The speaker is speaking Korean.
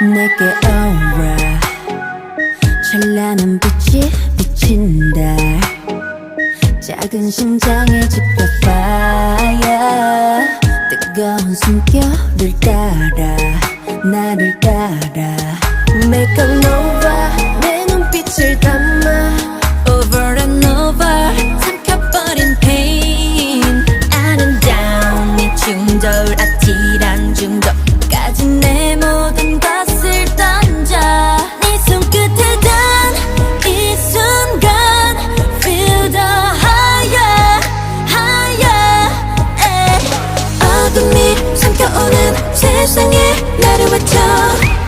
내게 aura. 찬란한 빛이 비친다. 작은 심장에 집혀 fire 뜨거운 숨결을 따라 나를 따라. Make a noise. 너는 세상에 나를 외쳐.